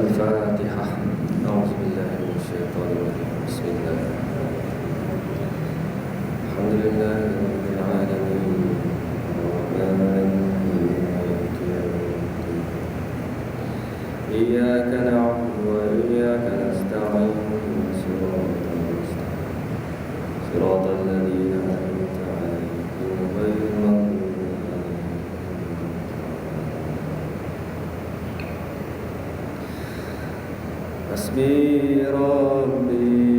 الفاتحة. أعوذ بالله من الشيطان الرجيم. بسم الله. الحمد لله رب العالمين. مالك يوم الدين. إياك نعبد وإياك نستعين. حسبي ربي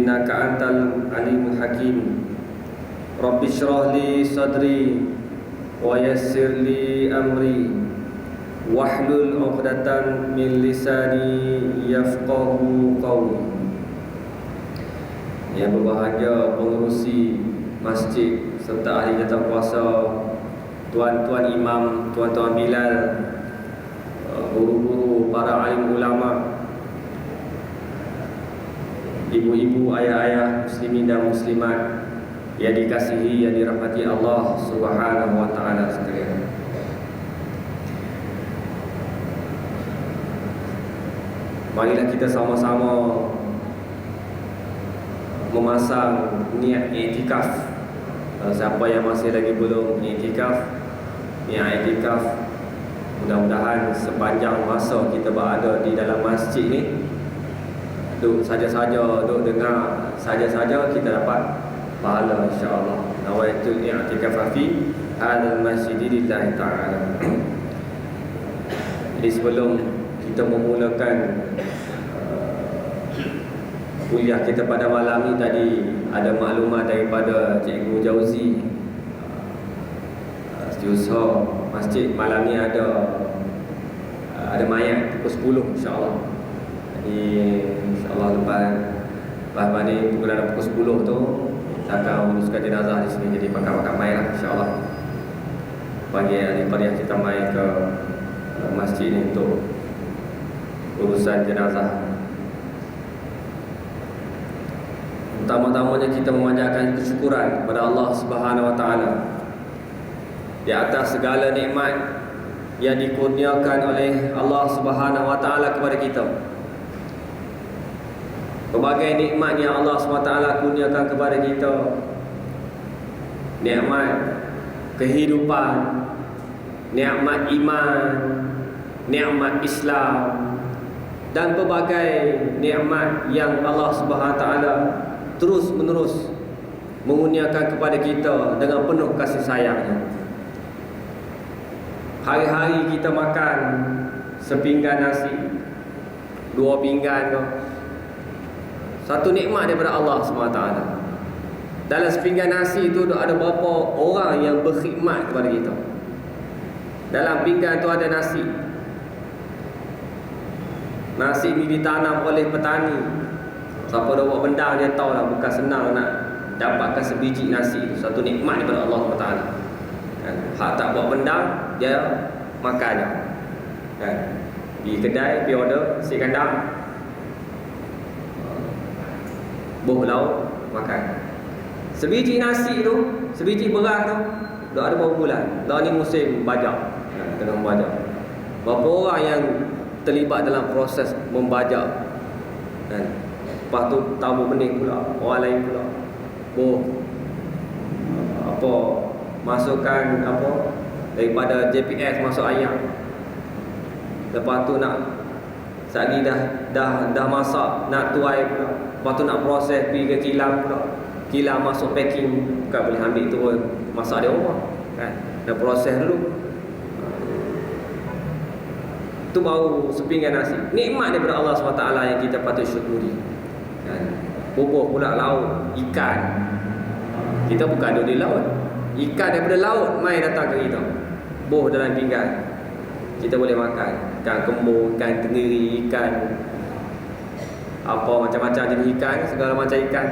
innaka antal alimul hakim. Rabbi syrah li sadri wa yassir li amri. Wahlul 'uqdatan min lisani yafqahu qawli. Yang berbahagia pengurusi masjid serta ahli jatah kuasa tuan-tuan imam tuan-tuan bilal uh, guru-guru para alim ulama. Ibu-ibu, ayah-ayah, muslimin dan muslimat Yang dikasihi, yang dirahmati Allah subhanahu wa ta'ala sekalian Marilah kita sama-sama memasang niat iktikaf. Uh, siapa yang masih lagi belum iktikaf, niat iktikaf mudah-mudahan sepanjang masa kita berada di dalam masjid ni duduk saja-saja, duduk dengar saja-saja kita dapat pahala insya-Allah. Nawaitul i'tikaf fi hadzal masjid lillahi ta'ala. Jadi sebelum kita memulakan kuliah kita pada malam ni tadi ada maklumat daripada Cikgu Jauzi uh, Setiausaha masjid malam ni ada uh, ada mayat pukul 10 insyaAllah jadi insyaAllah lepas lepas ni pukul dalam pukul 10 tu kita akan uruskan jenazah di sini. Jadi pakai-pakai mayat lah insyaAllah. Bagi ahli qaryah kita mai ke uh, masjid ni untuk urusan jenazah. Pertama-tamanya kita memanjatkan kesyukuran kepada Allah Subhanahu Wa Taala di atas segala nikmat yang dikurniakan oleh Allah Subhanahu Wa Taala kepada kita. Berbagai nikmat yang Allah Taala kurniakan kepada kita. Nikmat kehidupan, nikmat iman, nikmat Islam dan berbagai nikmat yang Allah Taala terus menerus mengurniakan kepada kita dengan penuh kasih sayangnya. Hari-hari kita makan sepinggan nasi, dua pinggan. Satu nikmat daripada Allah SWT Dalam sepinggan nasi tu ada berapa orang yang berkhidmat kepada kita. Dalam pinggan tu ada nasi. Nasi ni ditanam oleh petani. Siapa dah buat benda dia tahu lah Bukan senang nak dapatkan sebiji nasi itu Satu nikmat daripada Allah SWT kan? Hak tak buat benda Dia makan. Kan? Pergi kedai, pergi order Nasi kandang buah lauk makan. Sebiji nasi tu sebiji beras tu dah ada berapa bulan? Dah ni musim bajak. Tengah membajak. Berapa orang yang terlibat dalam proses membajak? Kan? Lepas tu tamu benih pula orang lain pula. Buah apa masukkan apa? Daripada JPS masuk ayam. Lepas tu nak Sekali dah dah dah masak nak tuai pula. Lepas tu nak proses pergi ke kilang pula. Kilang masuk packing bukan boleh ambil turun masak dia rumah. Kan? Dah proses dulu. Tu baru sepinggan nasi. Nikmat daripada Allah SWT yang kita patut syukuri. Kan? Bubuh pula laut, ikan. Kita bukan ada di laut. Ikan daripada laut mai datang ke kita. Boh dalam pinggan. Kita boleh makan ikan kembung, ikan tenggiri, ikan apa macam-macam jenis ikan, segala macam ikan.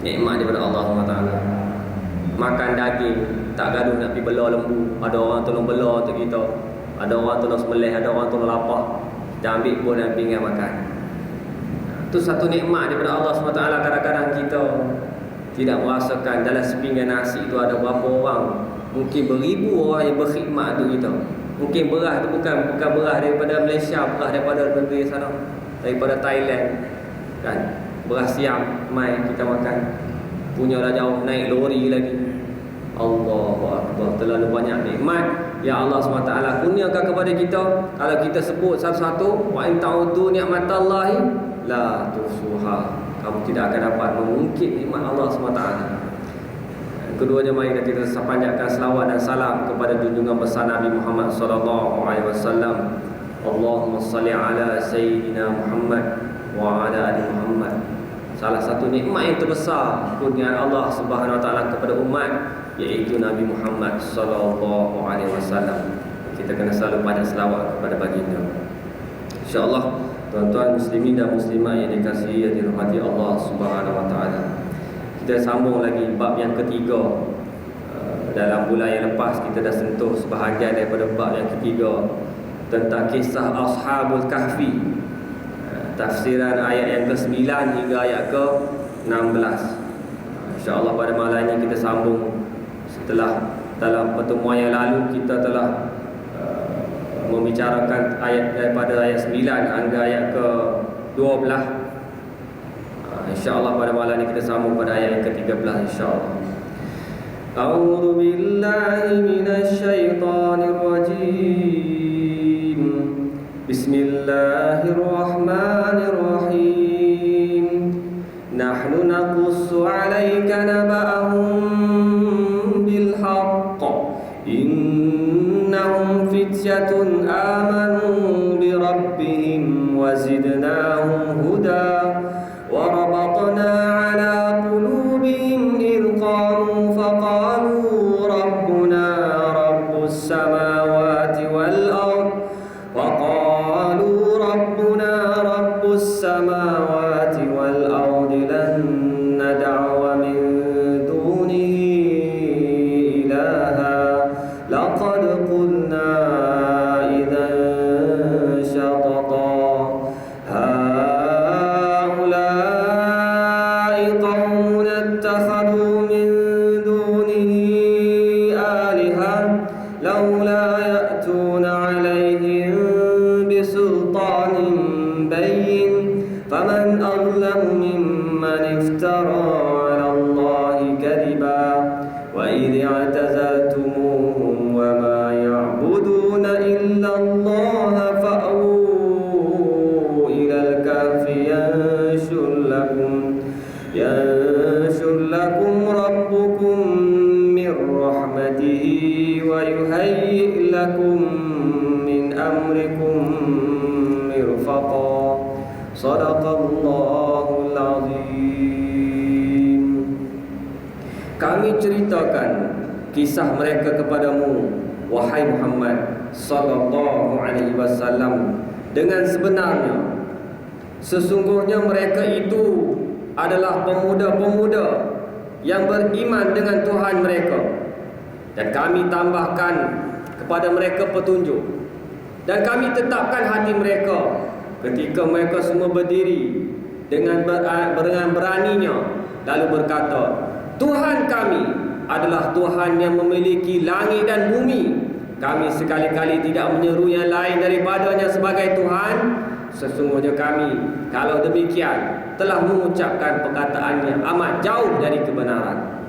Nikmat daripada Allah SWT. Makan daging, tak gaduh nak pergi bela lembu. Ada orang tolong bela untuk kita. Ada orang tolong sembelih, ada orang tolong lapar. Kita ambil pun dan pinggan makan. Itu satu nikmat daripada Allah SWT. Kadang-kadang kita tidak merasakan dalam sepinggan nasi itu ada berapa orang. Mungkin beribu orang yang berkhidmat untuk kita. Mungkin beras tu bukan bukan beras daripada Malaysia, beras daripada negeri sana, daripada Thailand. Kan? Beras siam mai kita makan. Punya dah jauh naik lori lagi. Allahu akbar. Terlalu banyak nikmat ya Allah SWT kurniakan kepada kita. Kalau kita sebut satu-satu, wa in ta'udu ni'matallahi la tusuha. Kamu tidak akan dapat mengungkit nikmat Allah SWT. Keduanya mari kita panjatkan selawat dan salam kepada junjungan besar Nabi Muhammad sallallahu alaihi wasallam. Allahumma salli ala sayyidina Muhammad wa ala ali Muhammad. Salah satu nikmat yang terbesar kurnia Allah Subhanahu wa taala kepada umat iaitu Nabi Muhammad sallallahu alaihi wasallam. Kita kena selalu pada selawat kepada baginda. Insya-Allah tuan-tuan muslimin dan muslimat yang dikasihi dan dirahmati Allah Subhanahu wa taala kita sambung lagi bab yang ketiga. Uh, dalam bulan yang lepas kita dah sentuh sebahagian daripada bab yang ketiga tentang kisah Ashabul Kahfi. Uh, tafsiran ayat yang ke-9 hingga ayat ke-16 insyaAllah pada malam ini kita sambung. Setelah dalam pertemuan yang lalu kita telah uh, membicarakan ayat daripada ayat 9 hingga ayat ke-12 InsyaAllah pada malam ini kita sambung pada ayat yang ke-13 InsyaAllah A'udhu billahi minasyaitanirrajim Bismillahirrahmanirrahim Nahnu naqussu alaika naba'ahum bilhaqq Innahum fityatun amanu صدق kisah mereka kepadamu wahai Muhammad sallallahu alaihi wasallam dengan sebenarnya sesungguhnya mereka itu adalah pemuda-pemuda yang beriman dengan Tuhan mereka. Dan kami tambahkan kepada mereka petunjuk. Dan kami tetapkan hati mereka ketika mereka semua berdiri dengan beraninya lalu berkata Tuhan kami adalah Tuhan yang memiliki langit dan bumi. Kami sekali-kali tidak menyeru yang lain daripadanya sebagai Tuhan. Sesungguhnya kami kalau demikian telah mengucapkan perkataannya amat jauh dari kebenaran.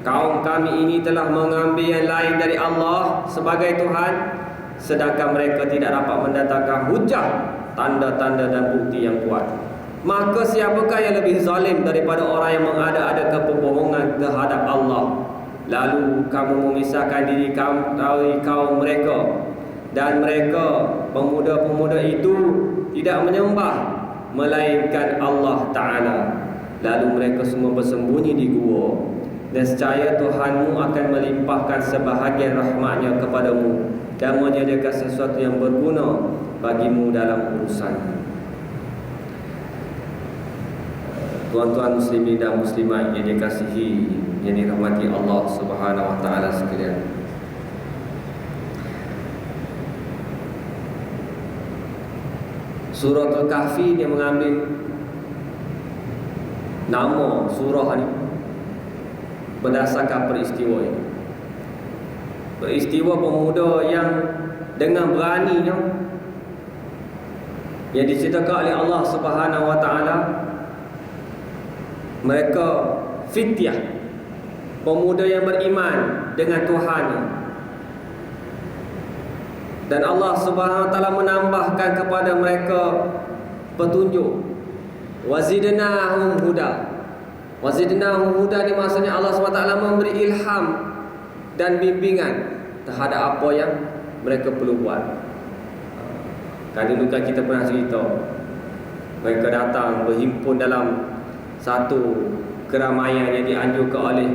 Kaum kami ini telah mengambil yang lain dari Allah sebagai Tuhan sedangkan mereka tidak dapat mendatangkan hujah tanda-tanda dan bukti yang kuat. Maka siapakah yang lebih zalim daripada orang yang mengada-adakan kebohongan terhadap Allah lalu kamu memisahkan diri kaum dari kaum mereka. Dan mereka pemuda-pemuda itu tidak menyembah melainkan Allah Taala. Lalu mereka semua bersembunyi di gua. Dan secaya Tuhanmu akan melimpahkan sebahagian rahmatnya kepadamu dan menyediakan sesuatu yang berguna bagimu dalam urusan tuan-tuan muslimin dan muslimat yang dikasihi yang dirahmati Allah Subhanahu wa taala sekalian Surah Al-Kahfi dia mengambil nama surah ini berdasarkan peristiwa ini. Peristiwa pemuda yang dengan beraninya yang diceritakan oleh Allah Subhanahu Wa Taala mereka fitiah. Pemuda yang beriman dengan Tuhan dan Allah Subhanahu Taala menambahkan kepada mereka petunjuk. Wazidnahum huda. Wazidnahum huda ni maksudnya Allah SWT memberi ilham dan bimbingan terhadap apa yang mereka perlu buat. Kan dulu kita pernah cerita mereka datang berhimpun dalam satu keramaian yang dianjurkan oleh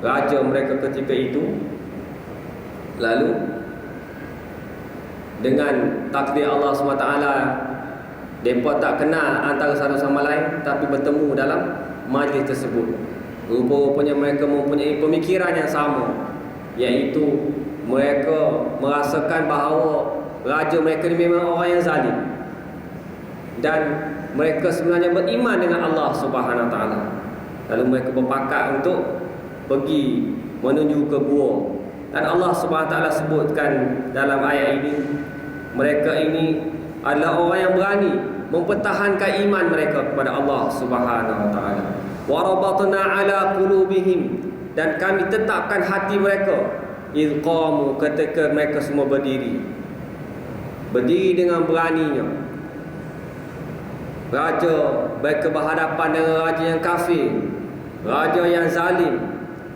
raja mereka ketika itu. Lalu dengan takdir Allah SWT mereka tak kenal antara satu sama lain tapi bertemu dalam majlis tersebut Rupa-rupanya mereka mempunyai pemikiran yang sama Iaitu mereka merasakan bahawa Raja mereka ni memang orang yang zalim Dan mereka sebenarnya beriman dengan Allah subhanahu taala. Lalu mereka berpakat untuk pergi menuju ke gua Dan Allah subhanahu taala sebutkan dalam ayat ini Mereka ini adalah orang yang berani mempertahankan iman mereka kepada Allah Subhanahu taala. Wa rabatna ala qulubihim dan kami tetapkan hati mereka ilqamu ketika mereka semua berdiri. Berdiri dengan beraninya. Raja mereka berhadapan dengan raja yang kafir, raja yang zalim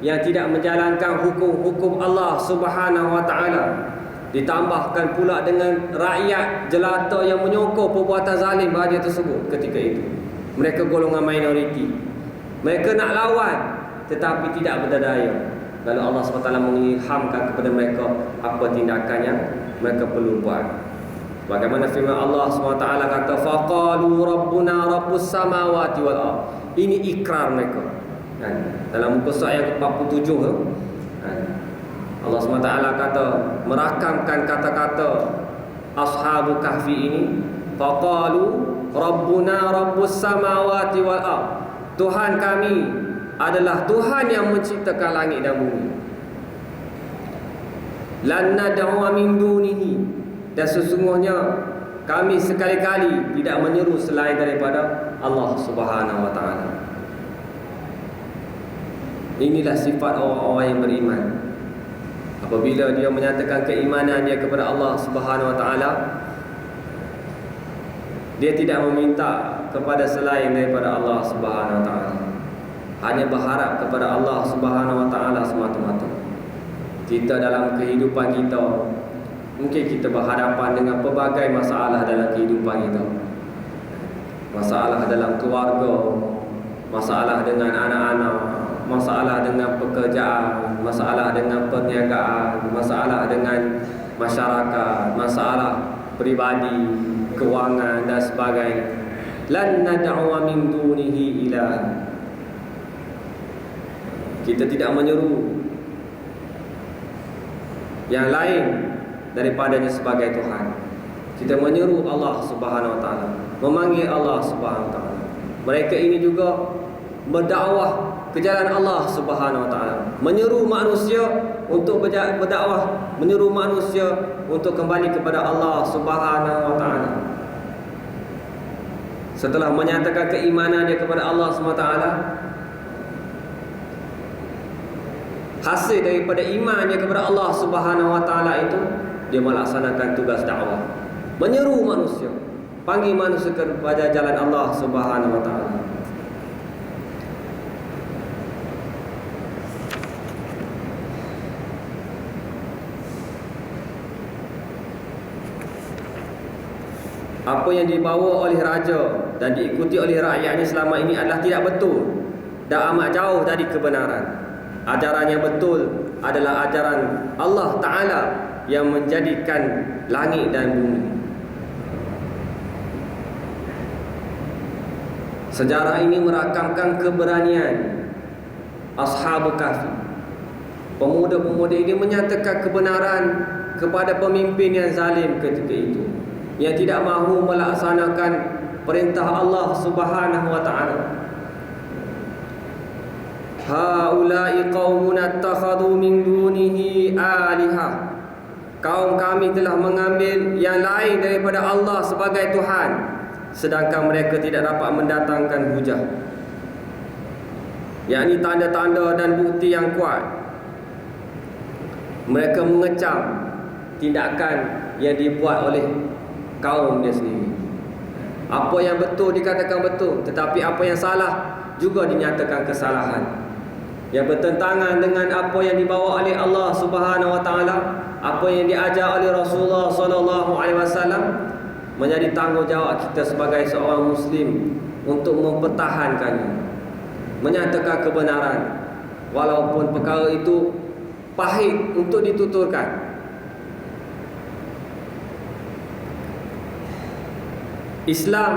yang tidak menjalankan hukum-hukum Allah Subhanahu wa taala Ditambahkan pula dengan rakyat jelata yang menyokong perbuatan zalim raja tersebut ketika itu. Mereka golongan minoriti. Mereka nak lawan tetapi tidak berdaya. Lalu Allah SWT mengilhamkan kepada mereka apa tindakan yang mereka perlu buat. Bagaimana firman Allah SWT kata faqalu rabbuna rabbus samawati wal. Ini ikrar mereka. Kan? Dalam muka surat yang ke-47 tu, kan? Allah SWT kata merakamkan kata-kata ashabu kahfi ini faqalu rabbuna rabbus samawati wal Tuhan kami adalah Tuhan yang menciptakan langit dan bumi lan nad'u min dunihi dan sesungguhnya kami sekali-kali tidak menyeru selain daripada Allah Subhanahu wa taala. Inilah sifat orang-orang yang beriman. Apabila dia menyatakan keimanan dia kepada Allah Subhanahu wa taala dia tidak meminta kepada selain daripada Allah Subhanahu wa taala. Hanya berharap kepada Allah Subhanahu wa taala semata-mata. Kita dalam kehidupan kita mungkin kita berhadapan dengan pelbagai masalah dalam kehidupan kita masalah dalam keluarga masalah dengan anak-anak masalah dengan pekerjaan, masalah dengan perniagaan, masalah dengan masyarakat, masalah peribadi, kewangan dan sebagainya. Lan nad'u min dunihi ilah. Kita tidak menyeru yang lain daripadanya sebagai Tuhan. Kita menyeru Allah Subhanahu wa taala, memanggil Allah Subhanahu wa taala. Mereka ini juga berdakwah ke jalan Allah Subhanahu wa taala, menyeru manusia untuk berdakwah, menyeru manusia untuk kembali kepada Allah Subhanahu wa taala. Setelah menyatakan keimanan dia kepada Allah Subhanahu wa taala, hasil daripada imannya kepada Allah Subhanahu wa taala itu dia melaksanakan tugas dakwah. Menyeru manusia. Panggil manusia kepada jalan Allah Subhanahu wa taala. Apa yang dibawa oleh raja dan diikuti oleh rakyatnya selama ini adalah tidak betul. Dan amat jauh dari kebenaran. Ajaran yang betul adalah ajaran Allah Ta'ala yang menjadikan langit dan bumi. Sejarah ini merakamkan keberanian Ashabu Kahfi. Pemuda-pemuda ini menyatakan kebenaran kepada pemimpin yang zalim ketika itu. Yang tidak mahu melaksanakan perintah Allah Subhanahu Wa Ta'ala. Haulai qaumun attakhadhu min dunihi aliha. Kaum kami telah mengambil yang lain daripada Allah sebagai Tuhan sedangkan mereka tidak dapat mendatangkan hujah. Yang ini tanda-tanda dan bukti yang kuat. Mereka mengecam tindakan yang dibuat oleh kaum dia sendiri. Apa yang betul dikatakan betul, tetapi apa yang salah juga dinyatakan kesalahan yang bertentangan dengan apa yang dibawa oleh Allah Subhanahu wa taala, apa yang diajar oleh Rasulullah sallallahu alaihi wasallam menjadi tanggungjawab kita sebagai seorang muslim untuk mempertahankannya. Menyatakan kebenaran walaupun perkara itu pahit untuk dituturkan. Islam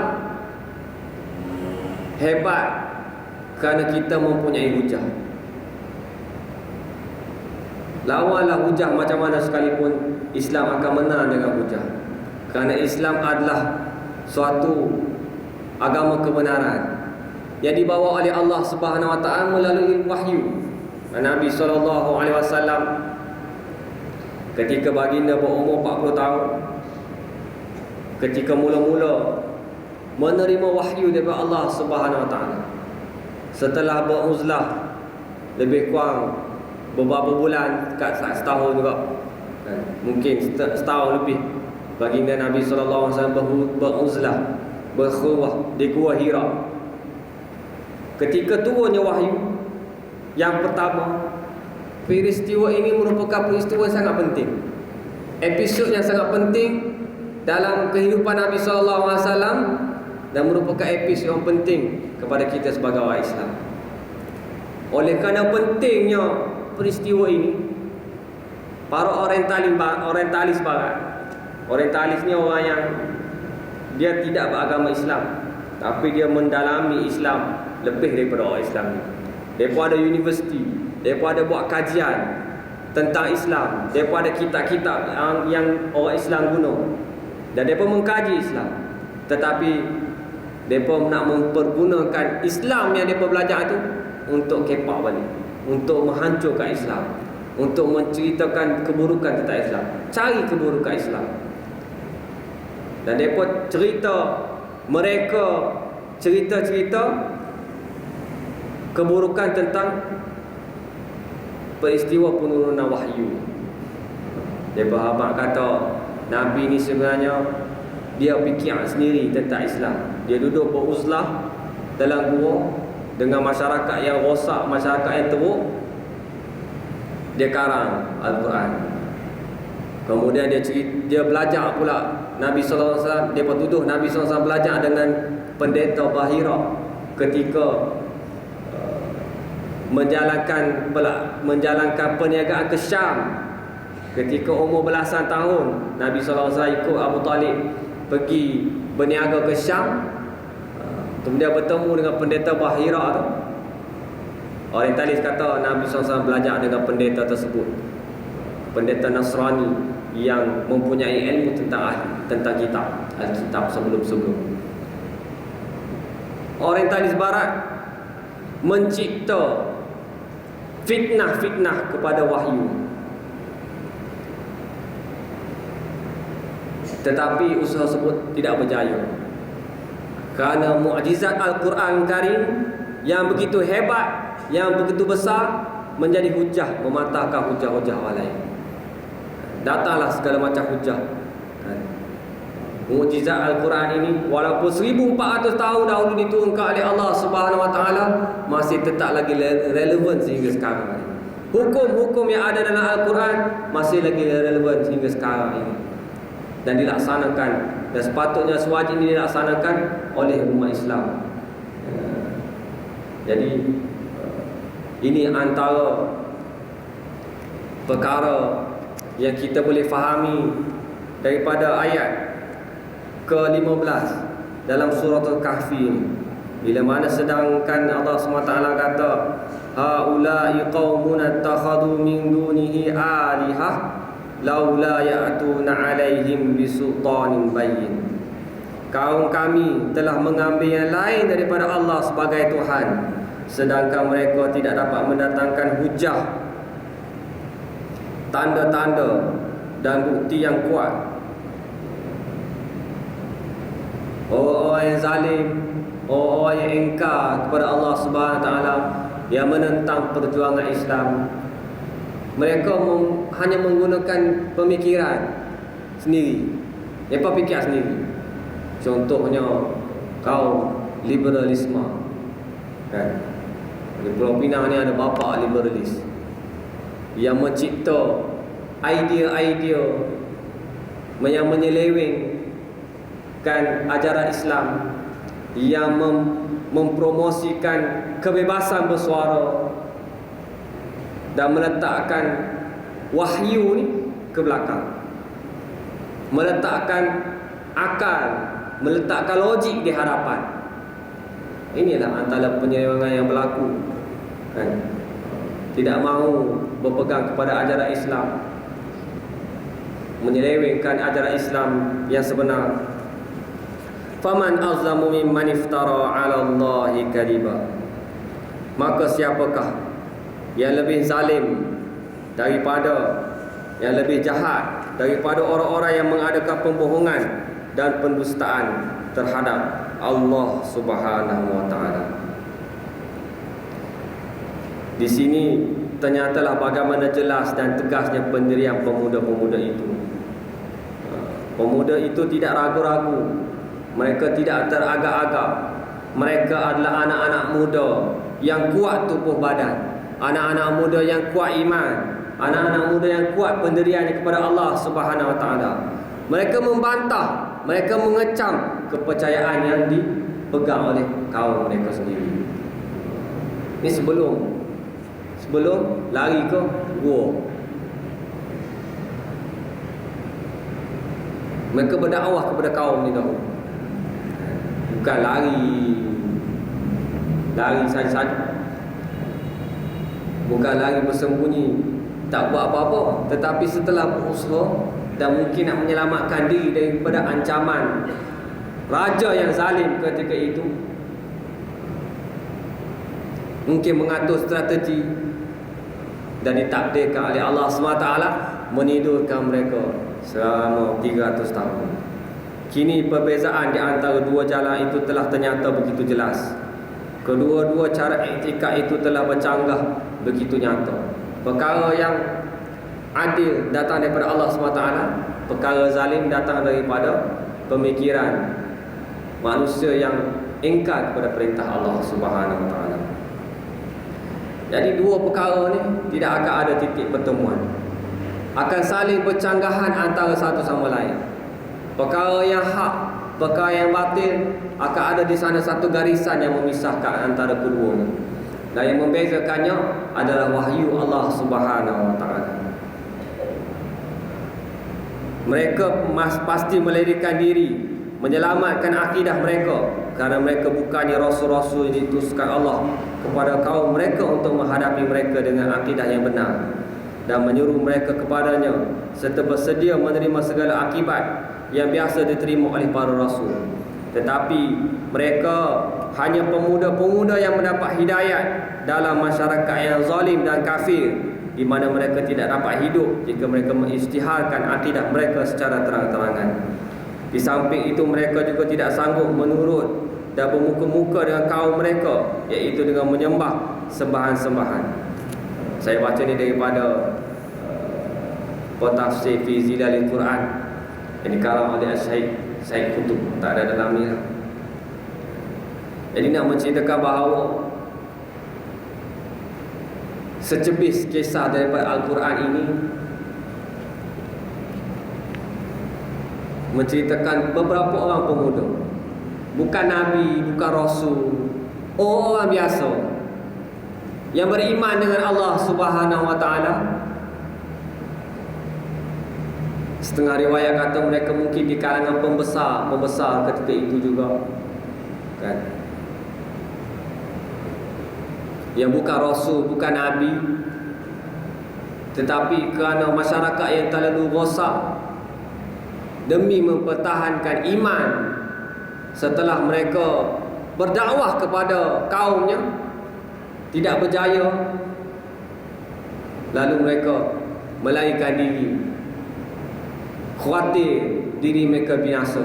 hebat kerana kita mempunyai hujah. Lawanlah hujah macam mana sekalipun Islam akan menang dengan hujah. Kerana Islam adalah suatu agama kebenaran yang dibawa oleh Allah Subhanahu Wa Taala melalui wahyu. Nabi sallallahu alaihi wasallam ketika baginda berumur 40 tahun ketika mula-mula menerima wahyu daripada Allah Subhanahu Wa Taala setelah beruzlah lebih kurang beberapa bulan kat setahun juga. Kan? mungkin setahun lebih. Baginda Nabi SAW beruzlah berkhurwah di Gua Hira. Ketika turunnya wahyu yang pertama peristiwa ini merupakan peristiwa yang sangat penting. Episod yang sangat penting dalam kehidupan Nabi SAW dan merupakan episod yang penting kepada kita sebagai orang Islam. Oleh kerana pentingnya peristiwa ini para orientalis orientalis barat. Orientalis ni orang yang dia tidak beragama Islam tapi dia mendalami Islam lebih daripada orang Islam ni. Mereka ada universiti mereka ada buat kajian tentang Islam mereka ada kitab-kitab yang, yang orang Islam guna. Dan mereka mengkaji Islam. Tetapi mereka nak mempergunakan Islam yang mereka belajar itu untuk kepak balik untuk menghancurkan Islam untuk menceritakan keburukan tentang Islam. Cari keburukan Islam. Dan mereka cerita mereka cerita-cerita keburukan tentang peristiwa penurunan wahyu. Dia berhabak kata Nabi ni sebenarnya dia fikir sendiri tentang Islam. Dia duduk beruzlah dalam gua dengan masyarakat yang rosak, masyarakat yang teruk dia karang Al-Quran. Kemudian dia cerita, dia belajar pula Nabi SAW dia tuduh Nabi SAW belajar dengan pendeta Bahira ketika uh, menjalankan menjalankan perniagaan ke Syam. Ketika umur belasan tahun Nabi SAW ikut Abu Talib pergi berniaga ke Syam kemudian bertemu dengan pendeta Bahira tu. Orientalis kata Nabi SAW belajar dengan pendeta tersebut. Pendeta Nasrani yang mempunyai ilmu tentang tentang kitab Alkitab sebelum-sebelum. Orientalis Barat mencipta fitnah-fitnah kepada wahyu. Tetapi usaha tersebut tidak berjaya kerana mukjizat Al-Quran Karim yang begitu hebat yang begitu besar menjadi hujah mematahkan hujah-hujah lain datanglah segala macam hujah Mujizat Al-Quran ini walaupun 1400 tahun dahulu diturunkan oleh Allah Subhanahu Wa Taala masih tetap lagi relevan sehingga sekarang ini. Hukum-hukum yang ada dalam Al-Quran masih lagi relevan sehingga sekarang ini. Dan dilaksanakan dan sepatutnya sewajib ini dilaksanakan oleh umat Islam. Jadi ini antara perkara yang kita boleh fahami daripada ayat ke-15 dalam surah Al-Kahfi. Bila mana sedangkan Allah SWT kata Ha'ulai qawmun attakhadu min dunihi alihah Laula ya'tuna alaihim bisultanin bayin Kaum kami telah mengambil yang lain daripada Allah sebagai Tuhan Sedangkan mereka tidak dapat mendatangkan hujah Tanda-tanda dan bukti yang kuat orang-orang yang zalim, orang-orang yang engkar kepada Allah Subhanahu taala yang menentang perjuangan Islam. Mereka meng, hanya menggunakan pemikiran sendiri. Mereka fikir sendiri. Contohnya kaum liberalisme. Kan? Di Pulau Pinang ni ada bapa liberalis yang mencipta idea-idea yang menyeleweng kan ajaran Islam yang mem mempromosikan kebebasan bersuara dan meletakkan wahyu ni ke belakang. Meletakkan akal meletakkan logik di hadapan. Inilah antara penyelewengan yang berlaku kan? Tidak mahu berpegang kepada ajaran Islam menyelewengkan ajaran Islam yang sebenar. Faman azlamu mimman iftara 'ala Allahi kadiba. Maka siapakah yang lebih zalim daripada yang lebih jahat daripada orang-orang yang mengadakan pembohongan dan pendustaan terhadap Allah Subhanahu wa taala. Di sini ternyatalah bagaimana jelas dan tegasnya pendirian pemuda-pemuda itu. Pemuda itu tidak ragu-ragu. Mereka tidak teragak-agak. Mereka adalah anak-anak muda Yang kuat tubuh badan Anak-anak muda yang kuat iman. Anak-anak muda yang kuat pendirian kepada Allah Subhanahu Wa Taala. Mereka membantah Mereka mengecam Kepercayaan yang dipegang oleh kaum mereka sendiri. Ini sebelum Sebelum lari ke gua. Mereka berdakwah kepada kaum ni dahulu. Bukan lari lari saja-saja bukan lari bersembunyi. Tak buat apa-apa. Tetapi setelah berusaha dan mungkin nak menyelamatkan diri daripada ancaman raja yang zalim ketika itu mungkin mengatur strategi dan ditakdirkan oleh Allah SWT menidurkan mereka selama 300 tahun. Kini perbezaan di antara dua jalan itu telah ternyata begitu jelas. Kedua-dua cara etika itu telah bercanggah begitu nyata. Perkara yang adil datang daripada Allah SWT. Perkara zalim datang daripada pemikiran manusia yang ingkar kepada perintah Allah Subhanahu Wa Jadi dua perkara ni tidak akan ada titik pertemuan. Akan saling bercanggahan antara satu sama lain. Perkara yang hak, perkara yang batil akan ada di sana satu garisan yang memisahkan antara kedua. Dan yang membezakannya adalah wahyu Allah Subhanahu wa taala. Mereka mas pasti melarikan diri menyelamatkan akidah mereka kerana mereka bukannya rasul-rasul yang diutuskan Allah kepada kaum mereka untuk menghadapi mereka dengan akidah yang benar dan menyuruh mereka kepadanya serta bersedia menerima segala akibat yang biasa diterima oleh para rasul. Tetapi mereka hanya pemuda-pemuda yang mendapat hidayat dalam masyarakat yang zalim dan kafir di mana mereka tidak dapat hidup jika mereka mengisytiharkan akidah mereka secara terang-terangan. Di samping itu mereka juga tidak sanggup menurut dan bermuka-muka dengan kaum mereka iaitu dengan menyembah sembahan-sembahan. Saya baca ni daripada uh, tafsir fi zilalil Quran yang dikarang oleh Syekh Kutub tak ada dalam ni. Jadi nak menceritakan bahawa secebis kisah daripada Al-Quran ini menceritakan beberapa orang pemuda. Bukan Nabi, bukan Rasul orang biasa yang beriman dengan Allah Subhanahu Wa Taala. Setengah riwayat kata mereka mungkin di kalangan pembesar pembesar ketika itu juga kan yang bukan rasul, bukan nabi. Tetapi kerana masyarakat yang terlalu rosak demi mempertahankan iman setelah mereka berdakwah kepada kaumnya tidak berjaya lalu mereka melarikan diri. Khawatir diri mereka binasa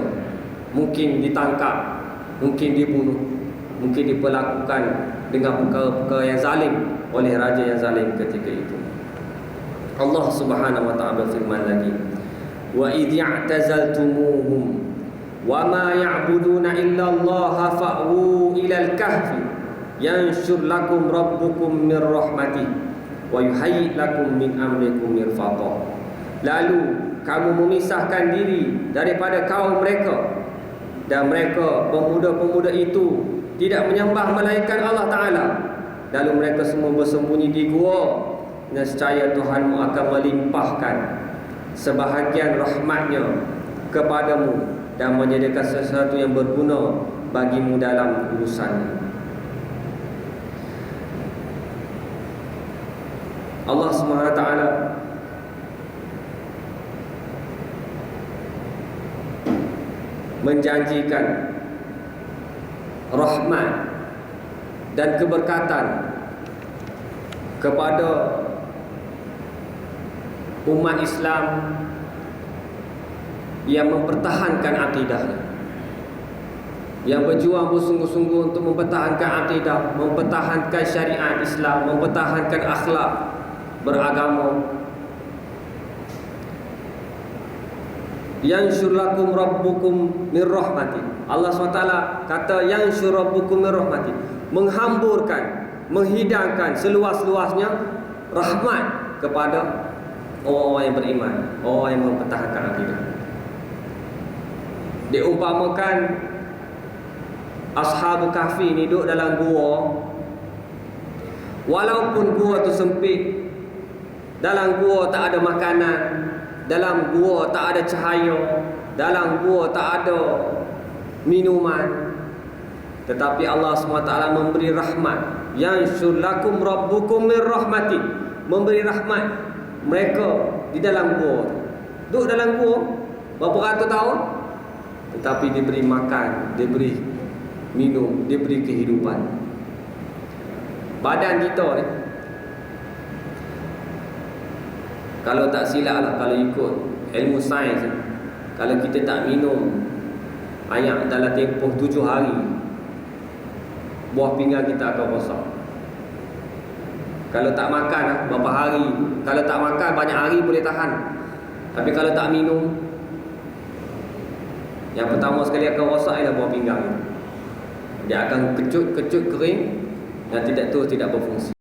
mungkin ditangkap mungkin dibunuh mungkin diperlakukan dengan perkara-perkara yang zalim oleh raja yang zalim ketika itu. Allah Subhanahu wa taala berfirman lagi, "Wa idh ya'tazaltumuhum wa ma ya'buduna illa Allah fa'u ila al-kahfi yanshur lakum rabbukum min rahmatih wa yuhayyi lakum min amrikum mirfaqa." Lalu kamu memisahkan diri daripada kaum mereka dan mereka pemuda-pemuda itu tidak menyembah melainkan Allah Ta'ala. Lalu mereka semua bersembunyi di gua. Nescaya Tuhanmu akan melimpahkan Sebahagian rahmatnya Kepadamu Dan menjadikan sesuatu yang berguna Bagimu dalam urusan Allah SWT Menjanjikan rahmat dan keberkatan kepada umat Islam yang mempertahankan akidahnya. Yang berjuang bersungguh-sungguh untuk mempertahankan akidah, mempertahankan syariat Islam, mempertahankan akhlak beragama. Yang syurlakum rabbukum min rahmati Allah SWT kata yang syurlakum min rahmati. Menghamburkan menghidangkan seluas-luasnya rahmat kepada orang-orang yang beriman orang yang mempertahankan akidah. Diumpamakan ashabu kahfi ni duduk dalam gua. Walaupun gua tu sempit dalam gua tak ada makanan dalam gua tak ada cahaya dalam gua tak ada minuman. Tetapi Allah SWT memberi rahmat. Yang syurlakum rabbukum min rahmati memberi rahmat mereka di dalam gua. Duduk dalam gua berapa ratus tahun? Tetapi diberi makan diberi minum diberi kehidupan. Badan kita ni Kalau tak silap lah Kalau ikut ilmu sains Kalau kita tak minum Ayak dalam tempoh tujuh hari Buah pinggang kita akan rosak. Kalau tak makan Berapa hari. Kalau tak makan banyak hari boleh tahan. Tapi kalau tak minum Yang pertama sekali akan rosak ialah buah pinggang Dia akan kecut-kecut kering Dan tidak tu tidak berfungsi